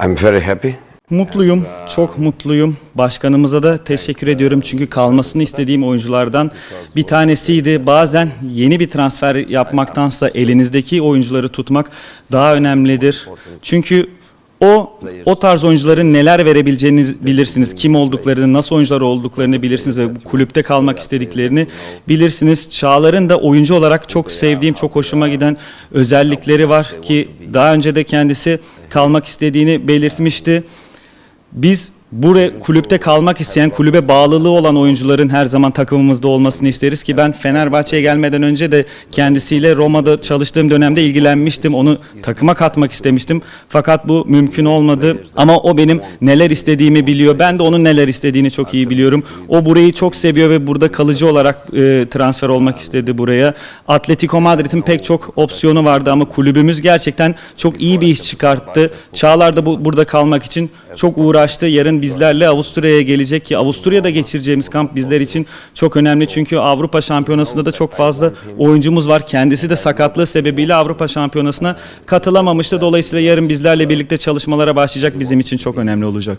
I'm very happy. Mutluyum, çok mutluyum. Başkanımıza da teşekkür ediyorum çünkü kalmasını istediğim oyunculardan bir tanesiydi. Bazen yeni bir transfer yapmaktansa elinizdeki oyuncuları tutmak daha önemlidir. Çünkü o o tarz oyuncuların neler verebileceğini bilirsiniz. Kim olduklarını, nasıl oyuncular olduklarını bilirsiniz ve kulüpte kalmak istediklerini bilirsiniz. Çağlar'ın da oyuncu olarak çok sevdiğim, çok hoşuma giden özellikleri var ki daha önce de kendisi kalmak istediğini belirtmişti. Biz buraya kulüpte kalmak isteyen, kulübe bağlılığı olan oyuncuların her zaman takımımızda olmasını isteriz ki ben Fenerbahçe'ye gelmeden önce de kendisiyle Roma'da çalıştığım dönemde ilgilenmiştim. Onu takıma katmak istemiştim. Fakat bu mümkün olmadı. Ama o benim neler istediğimi biliyor. Ben de onun neler istediğini çok iyi biliyorum. O burayı çok seviyor ve burada kalıcı olarak e, transfer olmak istedi buraya. Atletico Madrid'in pek çok opsiyonu vardı ama kulübümüz gerçekten çok iyi bir iş çıkarttı. Çağlar da bu, burada kalmak için çok uğraştı. Yarın bizlerle Avusturya'ya gelecek ki Avusturya'da geçireceğimiz kamp bizler için çok önemli. Çünkü Avrupa Şampiyonası'nda da çok fazla oyuncumuz var. Kendisi de sakatlığı sebebiyle Avrupa Şampiyonası'na katılamamıştı. Dolayısıyla yarın bizlerle birlikte çalışmalara başlayacak bizim için çok önemli olacak.